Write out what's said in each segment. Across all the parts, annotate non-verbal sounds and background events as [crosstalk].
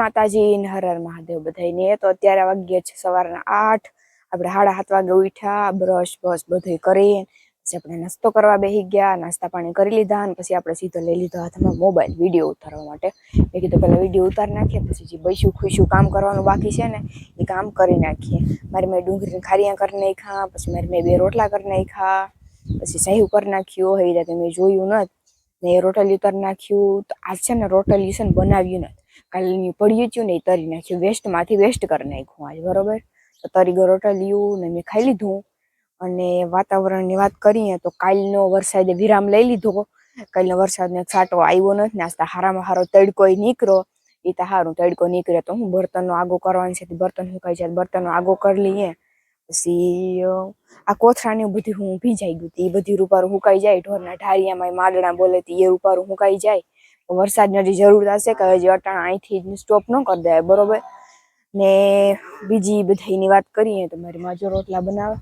માતાજી ને હર હર મહાદેવ બધાને તો અત્યારે વાગ્યા છે સવારના આઠ. આપણે સાડા સાત વાગે ઉઠ્યા બ્રશ બ્રશ બધું કરી પછી આપણે નાસ્તો કરવા બેસી ગયા, નાસ્તા પાણી કરી લીધા અને પછી આપણે સીધો લઈ લીધો હાથમાં મોબાઈલ વીડિયો ઉતારવા માટે. મેં કીધું પહેલાં વીડિયો ઉતારી નાખીએ, પછી જે બસ્યું ખુશું કામ કરવાનું બાકી છે ને, એ કામ કરી નાખીએ. મારી મેં ડુંગળીને ખારિયા કરી નાખ્યા, પછી મારી મેં બે રોટલા કરી નાખ્યા, પછી સહી કરી નાખ્યું. એ રીતે મેં જોયું નથી ને રોટલી ઉતારી નાખ્યું. તો આજ છે ને રોટલી છે ને બનાવ્યું નથી કાલની પડ્યું હતું ને એ તરી નાખ્યું, વેસ્ટમાંથી વેસ્ટ કરી નાખ્યું આજ, બરોબર? તો તરી ગયો રોટલિયું ને મેં ખાઈ લીધું. અને વાતાવરણની વાત કરીએ તો કાલનો વરસાદે વિરામ લઈ લીધો. કાલનો વરસાદનો છાંટો આવ્યો નથી ને આસ્તા હારામાં હારો તડકો નીકળ્યો. એ તો સારું તડકો નીકળે તો હું બર્તનનો આગો કરવાનું છે બર્તન સુકાઈ જાય બર્તનનો આગો કરી લઈએ. પછી આ કોથરાને બધી હું ભીંજાઈ ગયું હતી એ બધી રૂપારું સુકાઈ જાય, ઢોરના ઢારિયામાં માદડા બોલે એ રૂપારું સુકાઈ જાય. વરસાદની હજી જરૂર હશે કે હજી અટાણા અહીંથી સ્ટોપ ન કરી દે બરોબર? ને બીજી બધાની વાત કરીએ તો મારી માજો રોટલા બનાવે.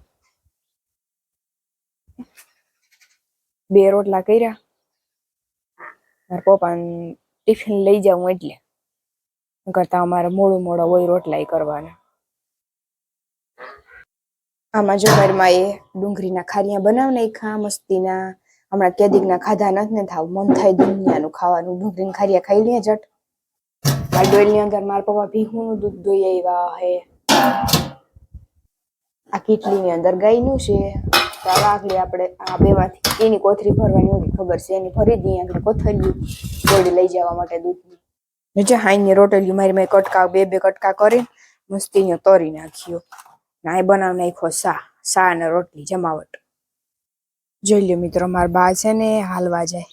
બે રોટલા કર્યા. મારા પપ્પાને ટિફિન લઈ જાઉં એટલે. કરતા અમારે મોડું મોડો હોય રોટલા કરવાના. આમાં જો મારી માએ ડુંગળીના ખારિયા બનાવ નાખ્યા, મસ્તીના. હમણાં કેદીકના ખાધા નથી ને થાવ, મન થાય દુનિયાનું ખાવાનું. ડુંગળીના ખારિયા ખાઈ લઈએ જટ. મારી ડોલની અંદર મારા પપ્પા ભીહુંનું દૂધ દોઈ આવ્યા હે. આ કીટલીની અંદર ગાયનું છે. તો આપણે આ બેમાંથી. એની કોથરી ભરવાની હોય, ખબર છે? એની ભરી દઈએ આગળ કોથરીયું ગોળી લઈ જવા માટે દૂધની. નીચે હાઈની રોટલી મારી મેં કટકા, બે બે કટકા કરીને મસ્તીને તોરી નાખ્યો ના એ બનાવ નાખ્યો સા સા અને રોટલી, જમાવટ. જોઈ લ્યો મિત્રો, મારા બા છે ને હાલવા જાય.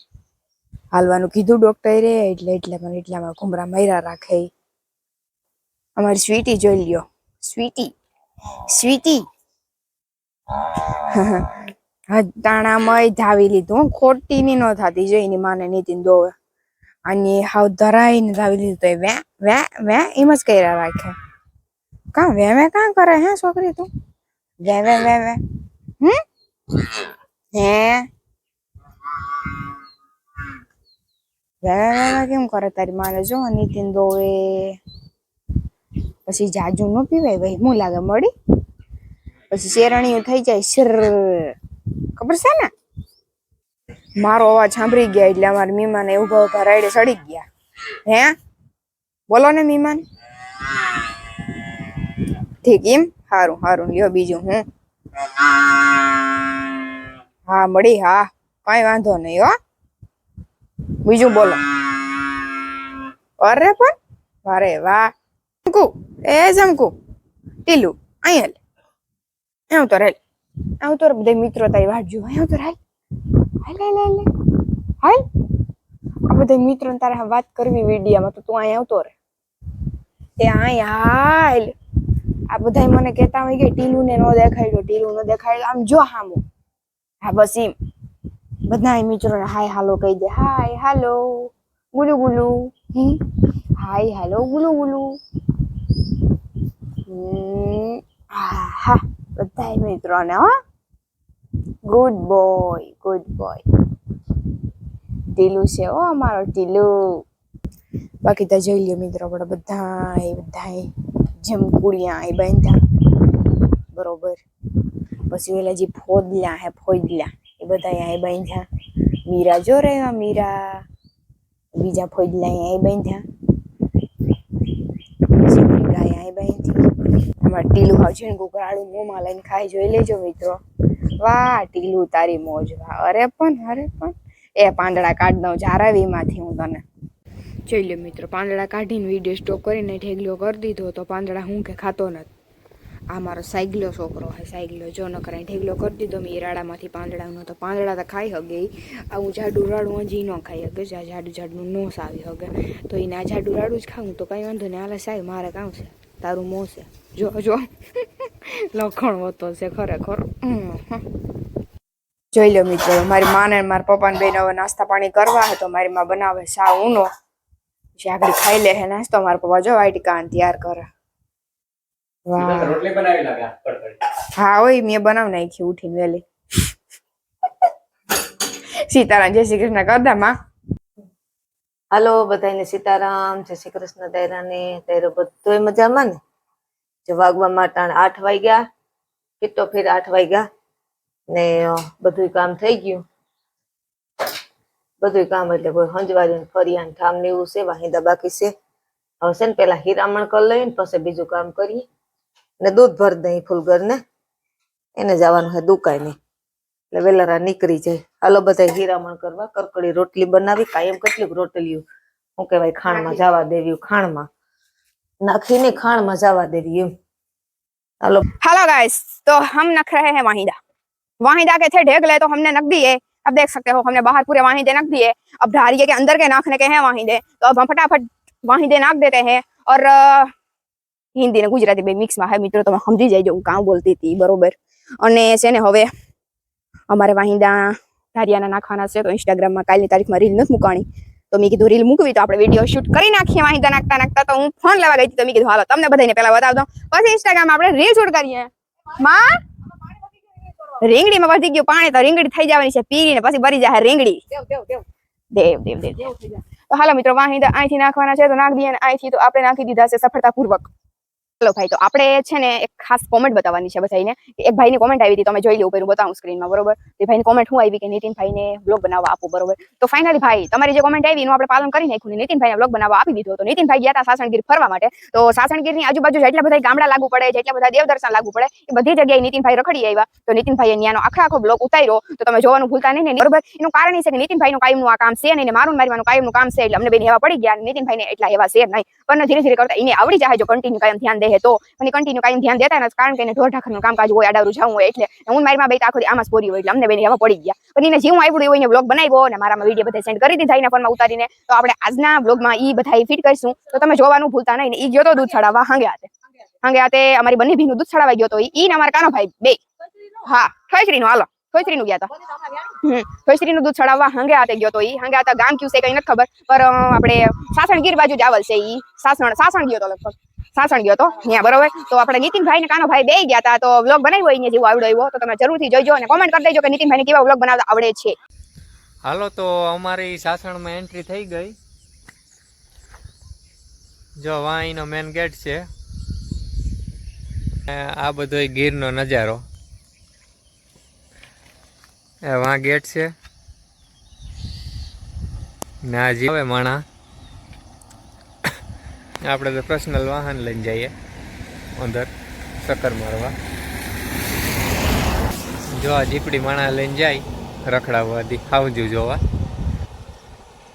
હાલવાનું કીધું ડોક્ટરે, એટલે એટલે મને એટલામાં ઘુમરા મૈરા રાખે. અમારી સ્વીટી જોઈ લ્યો. Sweetie sweetie. [laughs] તાણામય ધાવી લીધું. ખોટી ની ન થાતી, જોઈ એની માને નીતિન દોવે. અને હાવ ધરાઈને ધાવી લીધું તો વે વે વે એમ જ કર્યા રાખે. કાં વે વે કાં કરે હે, છોકરી તું? વે વે વે વે હમ? હે? વે વે વે વે કેમ કરે તારી માને? જો, નીતિન દોવે. પછી જાજુ ન પીવાય ભાઈ? હું લાગે મળી? પછી શેરણીઓ થઈ જાય, શર. ખબર છે ને? મારો અવાજ સાંભળી ગયા એટલે અમારા મીમાન એ ઊભા ઊભા રાઈડે સડી ગયા. હે? બોલો ને મીમાન ઠીક એમ? સારું સારું લ્યો બીજું હું. હા, મળી, હા. કઈ વાંધો નહીં, હો. બીજું બોલો. અરે પણ, અરે વાહ. જમકુ એ જમકુ ટીલું, અહીંયા લે. એવું તો રેલ આવું તો બધા મિત્રો તારી વાટ જો એવું તો રેલ હાલ હાલ હાલ હાલ. આ બધા મિત્રો તારે વાત કરવી વિડીયામાં, તો તું અહીંયા આવતો રે. એ અહીંયા, હાલ. આ બધા મને કહેતા હોય કે ટીલું ને ન દેખાડ્યો ટીલું ન દેખાડ્યો આમ જો હામો. હા, બસ એમ મિત્રોને હાય, હાલો કહી દે. હાય, હાલો, ગુલુ ગુલુ. હાય, હાલો, ગુલુ ગુલુ. હા બધા મિત્રોને, હો. ગુડ બોય ગુડ બોય ટીલું છે ઓ અમારો ટીલું. બાકી તો જોઈ લ્યો મિત્રો આપણે બધા બધા જમકુડિયા એ બાંધ્યા. બરોબર. પછી ઓલા જે ફોદલા હે, ફોદલા, એ બધા અહીંયા બાંધ્યા. મીરા જો રે મીરા. બીજા ફોદલા અહીંયા બાંધ્યા. ગાય અહીં બાંધી. અમારે ટીલું ખાવ છે ને કુકરાળું મોંમાં લઈને ખાઈ જોઈ લેજો મિત્રો. વાહ, ટીલું તારી મોજ વાહ. અરે પણ અરે પણ. એ પાંદડા કાઢ દઉં જારાવીમાંથી હું તને. જોઈ લે મિત્રો, પાંદડા કાઢીને વીડિયો સ્ટોપ કરીને ઢેગલો કરી દીધો તો પાંદડા હું કે ખાતો નથી. આ મારો સાયગલો છોકરો હોય સાયગલો. જો ન કરાય ઢેગલો કરી દીધો, મેં રાડામાંથી પાંદડાનો તો પાંદડા તો ખાઈ હગે. ઈ. આ હું જાડું રાડું હજી ન ખાઈ હગે જા જાડું જાડનું નોસ આવી હગે. તો એને આ જાડું રાડું જ ખાવું તો કાંઈ વાંધો નહીં. હાલે સાહેબ, મારે કામ છે. તારું મોં છે. જો જો. [laughs] લખણ હોતો છે ખરેખર. જોઈ લો મિત્રો, મારી માને ને મારા પપ્પાને બેન હવે નાસ્તા પાણી કરવા હતો મારી માં બનાવે સા ઊનો જે આગળ ખાઈ લે હે નાસ્તો, મારા પપ્પા જો વાટકાન તૈયાર કરે. રોટલી બનાવી લાગે હા ઓય મેં બનાવ નાખી ઉઠીને વેલી સીતારામ જય શ્રી કૃષ્ણ કરતા માં. હાલો બધાને સીતારામ જય શ્રી કૃષ્ણ દાયરાને તારો બધોય મજામાં ને? જે વાગવા માટાણ આઠ વાગ્યા કિટ્ટો ફેર આઠ વાગ્યા ને બધું બધુંય કામ થઈ ગયું. બધુંય કામ એટલે કોઈ હંજવારી ફરિયાન ઠામ ને એવું છે વાહિંદા બાકી છે. હવે છે ને પેલા હીરામણ કરી લઈએ ને પછી બીજું કામ કરીએ. ને દૂધ ભર દઈ ફૂલગર ને એને જવાનું છે દુકાને એટલે વેલારા નીકળી જાય હાલો બધા હીરામણ કરવા કરકડી રોટલી બનાવી કાયમ કેટલીક રોટલીઓ શું કહેવાય ખાણમાં જવા દેવી ખાણમાં નાખીને ખાણમાં જવા દેવી એમ હાલો हेलो गाइस तो हम नख रहे हैं वाहिदा वाहिदा के थे ढेगले तो हमने नक दिए अब देख सकते हो हमने बाहर पूरे वाहिदे नक दिए अब ढारिये के अंदर के नाखने के हैं वाहिदे तो अब हम फटाफट वाहिदे नाक देते हैं और अ, હિન્દી ને ગુજરાતી બે મિક્સમાં હે મિત્રો તમે સમજી જાય હું કામ બોલતી હતી બરોબર? અને છે ને હવે અમારે વાહિંદા ધારિયાના નાખવાના છે તો ઇન્સ્ટાગ્રામમાં કાલની તારીખમાં રીલ નથી મૂકાણી તો મેં કીધું રીલ મૂકવી તો આપણે વીડિયો શૂટ કરી નાખીએ વાહિંદા નાખતા નાખતા. તો હું ફોન લેવા ગઈ હતી તો મેં કીધું હાલો તમને બધાને પહેલા બતાવ દઉં. પછી ઇન્સ્ટાગ્રામ આપણે રીલ શૂટ કરીએ. માં? રીંગણીમાં વધી ગયું પાણી તો રીંગણી થઈ જવાની છે પીરીને પછી ભરી જાય રીંગણી. દેવ દેવ દેવ. તો હાલો મિત્રો વાહિંદા અહીંથી નાખવાના છે તો નાખ દઈએ અને અહીંથી તો આપણે નાખી દીધા છે સફળતાપૂર્વક. ચાલો ભાઈ, તો આપણે છે ને એક ખાસ કોમેન્ટ બતાવવાની છે બધાને એક ભાઈની કોમેન્ટ આવી હતી તમે જોઈ લો ઉપર બતાવું સ્ક્રીનમાં બરોબર? એ ભાઈની કોમેન્ટ હું આવી કે નીતિનભાઈને બ્લોગ બનાવવા આપો, બરોબર? તો ફાઇનલી ભાઈ, તમારી જે કોમેન્ટ આવી એનું આપણે પાલન કરી નાખ્યું ને નીતિનભાઈને બ્લોગ બનાવવા આપી દીધો તો નીતિનભાઈ ગયા હતા સાસણગીર ફરવા માટે. તો સાસણગીરની આજુબાજુ જેટલા બધા ગામડા લાગુ પડે, જેટલા બધા દેવદર્શન લાગુ પડે, એ બધી જગ્યાએ નીતિનભાઈ રખડી આવ્યા. તો નીતિનભાઈએ ત્યાંનો આખા આખો બ્લોગ ઉતાર્યો. તો તમે જોવાનું ભૂલતા નહીં ને, બરોબર? એનું કારણ એ છે કે નીતિનભાઈનું કાયમનું આ કામ છે ને, મારું મારવાનું કાયમનું કામ છે એટલે અમને બેન એવા પડી ગયા નીતિનભાઈને એટલા એવા છે નહીં. પણ ધીરે ધીરે કરતા એને આવડી જાય જો કન્ટિન્યુ કાયમ ધ્યાન દે. તો અને કન્ટિન્યુ કાંઈ ધ્યાન દેતા નથી, કારણ કે એને ઢોર ઢાખરનું કામકાજ હોય આડાવરું જવું હોય, એટલે હું મારી માં બે આખો આમાં સ્પોરી હોય, એટલે અમને બેને એવા પડી ગયા. પણ એને જેવું આવડ્યું એવું એને બ્લોગ બનાવ્યો અને મારામાં વીડિયો બધા સેન્ડ કરી દીધા એના ફોનમાં ઉતારીને, તો આપણે આજના બ્લોગમાં એ બધા ફિટ કરીશું. તો તમે જોવાનું ભૂલતા નહીં એ ગયો તો દૂધ છડાવવા હાંગે હાથે. હાંગે હાથે અમારી બંને ભીનું દૂધ ચડાવવા ગયો તો એ ને અમારા કાનો ભાઈ બે હા ઠોઈશ્રીનું હાલો. નું ગયા હતા ઠોઈશ્રીનું દૂધ છડાવવા હાંગે હાથે ગયો તો ઈ. હાંગે હાથે ગામ કયું છે કઈ નથી ખબર પર આપણે સાસણ ગીર બાજુ જ આવલ છે ઈ. સાસણ સાસણ ગયો તો લગભગ. સાસણ ગયો હતો ત્યાં બરોબર? તો આપણે નીતિનભાઈ ને કાનો ભાઈ બે ગયા હતા તો વ્લોગ બનાવ્યો હોય અહીંયા જેવું આવડ્યો એવો. તો તમે જરૂરથી જોઈજો અને કોમેન્ટ કરી દેજો કે નીતિનભાઈ કેવા વ્લોગ બનાવતા આવડે છે. હાલો, તો અમારી સાસણમાં એન્ટ્રી થઈ ગઈ. જો વાંઈનો મેન ગેટ છે. આ બધો ગીરનો નજારો. વાં ગેટ છે. ના આ જી હવે માણા. આપણે તો પર્સનલ વાહન લઈને જઈએ. અંદર, ચક્કર મારવા. જો આ જીપડી માણા લઈને જાય રખડાવવા આવજો જોવા.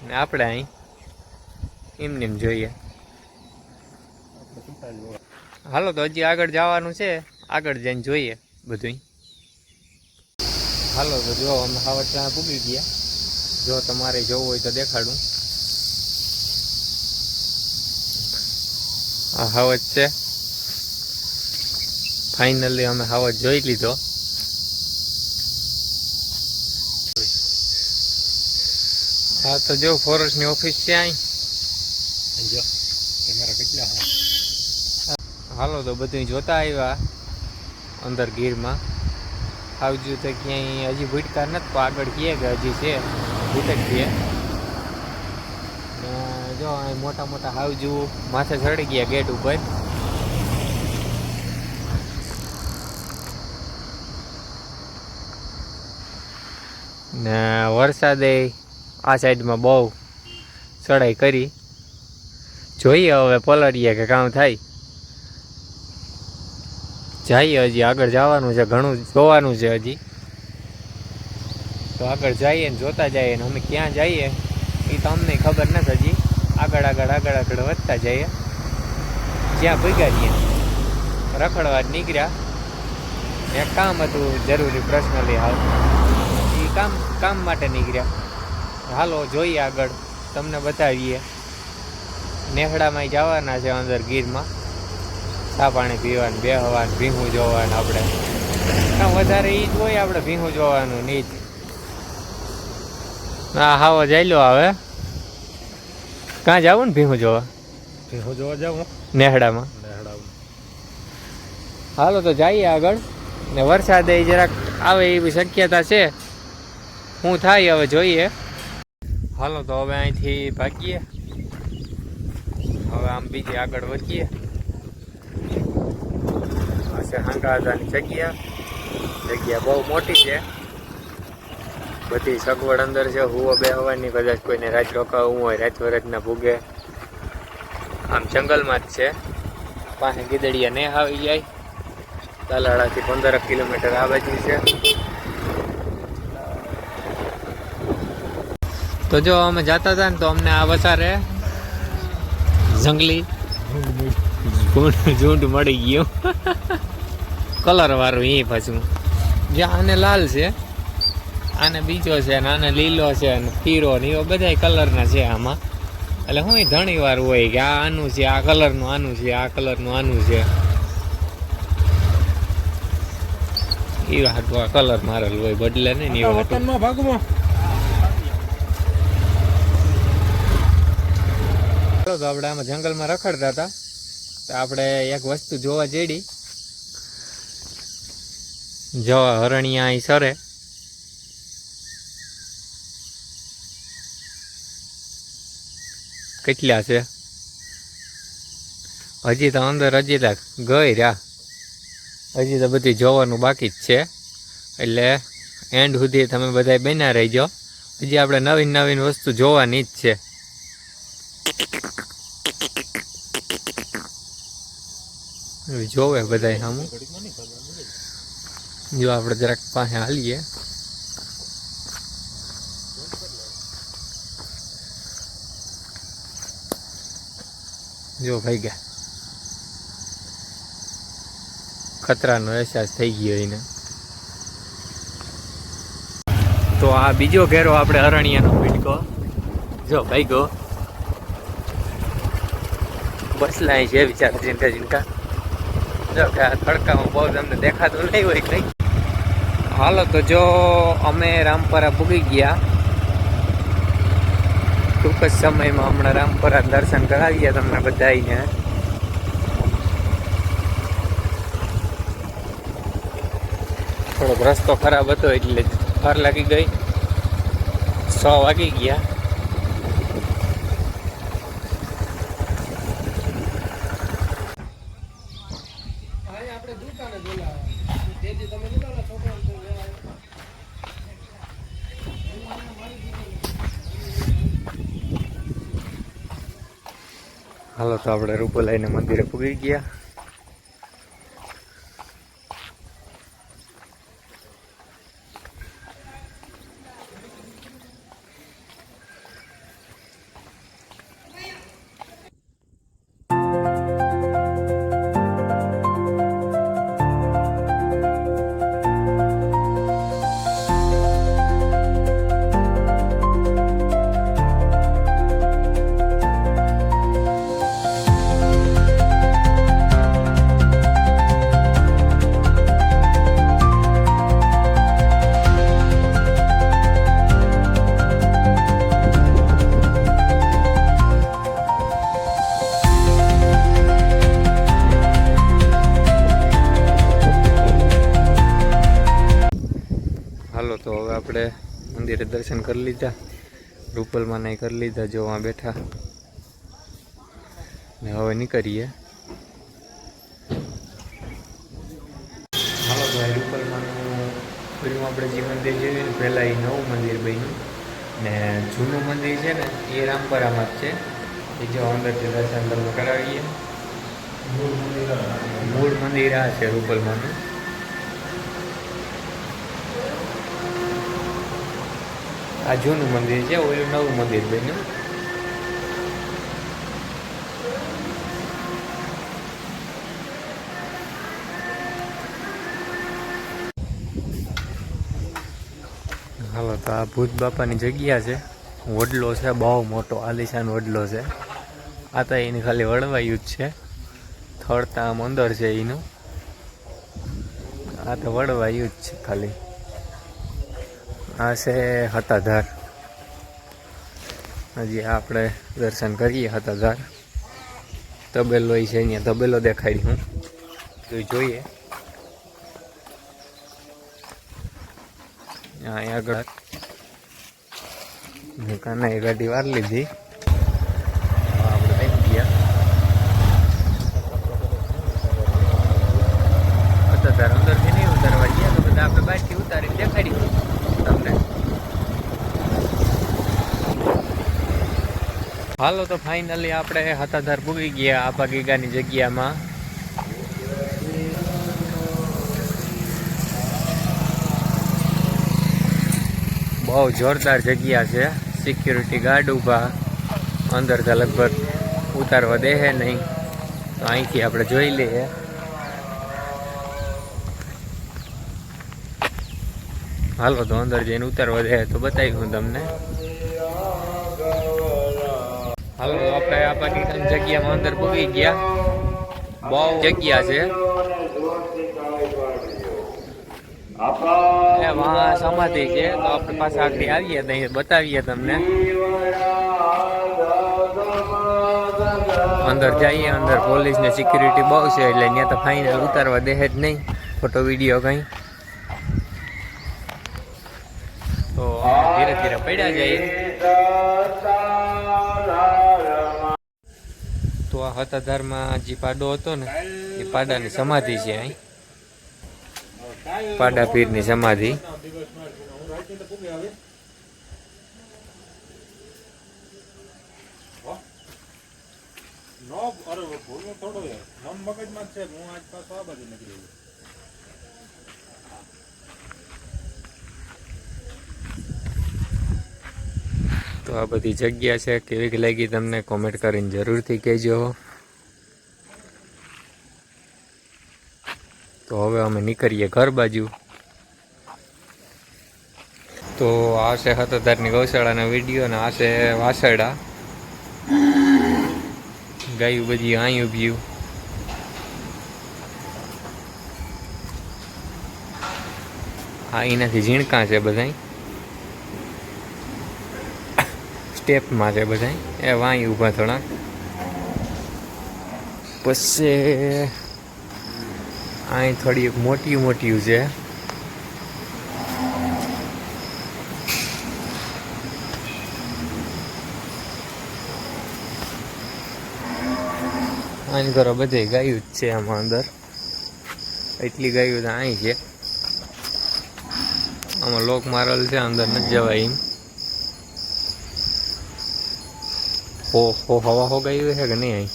ને આપણે અહીં એમને એમ જોઈએ. હાલો તો હજી આગળ જવાનું છે. આગળ જઈને જોઈએ બધું હાલો તો જો અમે હાવટ ત્યાં પૂગી ગયા. જો તમારે જોવું હોય તો દેખાડું. આ હાવજ છે. ફાઇનલી અમે હાવજ જોઈ લીધો. હા તો જો ફોરેસ્ટની ઓફિસ છે અહીં. હાલો તો બધું જોતા આવ્યા અંદર ગીરમાં. આવજો તો ક્યાંય હજી ભૂટકાર નથી આગળ કીએ કે હજી છે. ભૂટકીએ જો મોટા મોટા હાવજુ માથે ચડી ગયા ગેટ ઉપર. ને વરસાદે આ સાઈડમાં બહુ ચડાઈ કરી. જોઈએ હવે પલળીએ કે કામ થાય. જઈએ હજી, આગળ જવાનું છે, ઘણું જોવાનું છે હજી. તો આગળ જઈએ ને જોતા જઈએ ને અમે ક્યાં જઈએ, એ તો અમને ખબર નથી હજી. આગળ આગળ આગળ આગળ વધતા જઈએ. જ્યાં ભગાડીએ રખડવા જ નીકળ્યા. એક કામ હતું જરૂરી પર્સનલી હાલ. એ કામ કામ માટે નીકળ્યા. હાલો, જોઈએ આગળ. તમને બતાવીએ. નેહડામાં જવાના છે અંદર ગીરમાં. ચા પાણી પીવાનું, બેહવાનું ભીંગું જોવાનું આપણે. વધારે એ જ હોય આપણે ભીંગું જોવાનું નહીં હા, હાવો જાયલો આવે. કાં જાવું ને ભીહું જોવા? ભીહું જોવા જાઉં? નેહડામાં. નેહડામાં. હાલો તો જઈએ આગળ. ને વરસાદ એ જરાક આવે એવી શક્યતા છે. હું થાય હવે જોઈએ. હાલો તો હવે અહીંથી ભાગીએ. હવે આમ બીજી આગળ વધીએ. આ છે હાંકાદાની જગ્યા. જગ્યા બહુ મોટી છે. બધી સગવડ અંદર છે હુવો બેહવાની કદાચ કોઈને રાત રોકાવું હોય, રાત વરતના ભૂગે. આમ જંગલમાં જ છે. પાસે ગીદડીયા નહીં આવી જાય. તાલાળાથી પંદર કિલોમીટર આ બાજુ છે. તો જો અમે જતા હતા ને તો અમને આ વસારે જંગલી ઝૂંડ મળી ગયું. [laughs] કલર વાળું એ પાછું. જ્યાં આને લાલ છે આને બીજો છે ને આને લીલો છે ને પીરો ને એવા બધા કલરના છે આમાં. એટલે હું ઘણી વાર હોય કે આ આનું છે આ કલરનું આનું છે આ કલરનું આનું છે. એવા હાટું આ કલર મારેલું હોય બદલે નહીં ને એવા હાટું. ચાલો તો આપણે આમાં જંગલમાં રખડતા હતા. તો આપણે એક વસ્તુ જોવા જેડી. જો હરણિયા અહીં સરે. કેટલા છે? હજી તો અંદર, હજી તક ગઈ રહ્યા. હજી તો બધી જોવાનું બાકી જ છે. એટલે એન્ડ સુધી તમે બધા બન્યા રહીજો. હજી આપણે નવીન નવીન વસ્તુ જોવાની જ છે. જોવે બધા સામું જો આપણે જરાક પાસે હાલીએ. જો ભાઈ ગયા. ખતરાનો અહેસાસ થઈ ગયો એને. તો આ બીજો ઘેરો આપણે અરણિયાનો પીટકો જો ભાઈ ગો. બસ લાય છે વિચાર ચિંતા ચિંતા. જો કે આ તડકામાં બહુ તમને દેખાતું નહીં હોય કંઈ. હાલો તો જો અમે રામપરા પૂગી ગયા. ટૂંક જ સમયમાં હમણાં રામપરા દર્શન કરાવીએ તમને બધાને થોડોક રસ્તો ખરાબ હતો એટલે વાર લાગી ગઈ. સો વાગી ગયા. તો રૂપો લઈને મંદિરે પૂગી ગયા. હાલો, તો હવે આપણે મંદિરે દર્શન કરી લીધા. રૂપલમાં નહીં કરી લીધા, જો બેઠા. ને હવે નીકળીએ. હાલો ભાઈ રૂપલમાંનું પેલું આપણે જે મંદિર ને પહેલાં એ નવું મંદિર બન્યું. ને જૂનું મંદિર છે ને, એ રામપરામાં જ છે. એ જો અંદરથી દર્શન તમને કરાવીએ. મૂળ મંદિર આ છે રૂપલમાંનું. આ જૂનું મંદિર છે, ઓલું નવું મંદિર બન્યું. હાલો, તો આ ભૂત બાપાની જગ્યા છે. વડલો છે, બહુ મોટો, આલિશાન વડલો છે. આ તો એની ખાલી વળવાયું જ છે. થળતા આમ અંદર છે એનું. આ તો વળવાયું જ છે ખાલી. આ છે હતાધાર. હજી આપણે દર્શન કરીએ હતાધાર. તબેલો એ છે અહીંયા, તબેલો દેખાડી હું. તો જોઈએ. અહીંયા આગળ એ ગાડી વાર લીધી. ધર્મ હાલો તો ફાઇનલી આપણે હતાધાર પૂગી ગયા આપા ગીગાની જગ્યામાં. બહુ જોરદાર જગ્યા છે. સિક્યુરિટી ગાર્ડ ઊભા. અંદર તો લગભગ ઉતારવા દે હે નહીં. તો અહીંથી આપણે જોઈ લઈએ. હાલો તો અંદર જઈને ઉતારવા દે તો બતાવી હું તમને. તો આપણે આ પાકિસ્તાન જગ્યામાં અંદર પૂગી ગયા. બહુ જગ્યા છે. સમાધિ છે. તો આપણે પાછા આગળ આવીએ તો બતાવીએ તમને. અંદર જઈએ, અંદર પોલીસ ને સિક્યુરિટી બહુ છે, એટલે ત્યાં તો ફાઇનલ ઉતારવા દે જ નહીં. ફોટો વીડિયો કંઈ. તો ધીરે ધીરે પડ્યા જઈએ. તો આ હતાધારમાં જે પાડો હતો ને, એ પાડાની સમાધિ છે અહીં. પાડા પીરની સમાધિ થોડો મગજમાં છે, હું આજ પાછો આ બાજુ નીકળી તો આ બધી જગ્યા છે. કેવી લાગી તમને કોમેન્ટ કરીને જરૂરથી કહેજો. તો હવે અમે નીકળીએ ઘર બાજુ. તો આ છે હતધારની ગૌશાળાના વીડિયો અને આ છે વાસરડા. ગાયું બધી અહીં ઉભ્યું આ એનાથી ઝીણકા છે બધાય. સ્ટેપમાં છે બધા એ વાંઈ ઊભા થોડાક. પછી અહીં થોડી મોટી મોટી છે. અહીં ઘરો બધે ગાયું જ છે આમાં અંદર. એટલી ગાયું તો અહીં છે. આમાં લોક મારેલ છે, અંદર નથી જવાય એમ. હો હો, હવા હો ગયું છે કે નહીં અહીં?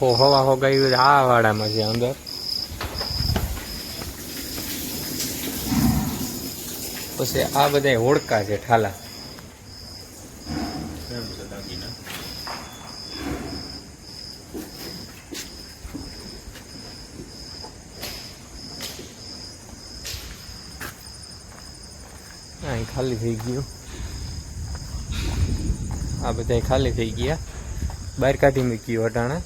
હો, હવા હો ગયું છે આ વાડામાં છે અંદર. પછી આ બધા હોડકા છે, ઠાલા. ખાલી થઈ ગયું. આ બધા ખાલી થઈ ગયા. બહાર કાઢી મૂક્યું અટાણે.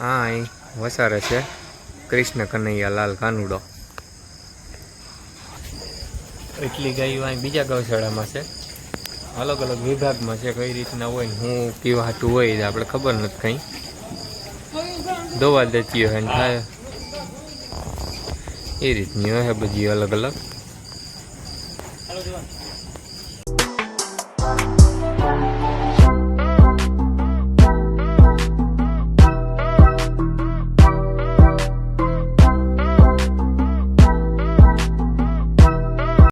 આ અહીં વસારે છે કૃષ્ણ કનૈયા લાલ કાનુડો. એટલી ગાયો અહીં બીજા ગૌશાળામાં છે. અલગ અલગ વિભાગમાં છે, કઈ રીતના હોય હું કેવા હાટું હોય આપણે ખબર નથી કંઈ. દોવા દેતી હોય ને એ રીતની હોય બધી અલગ અલગ.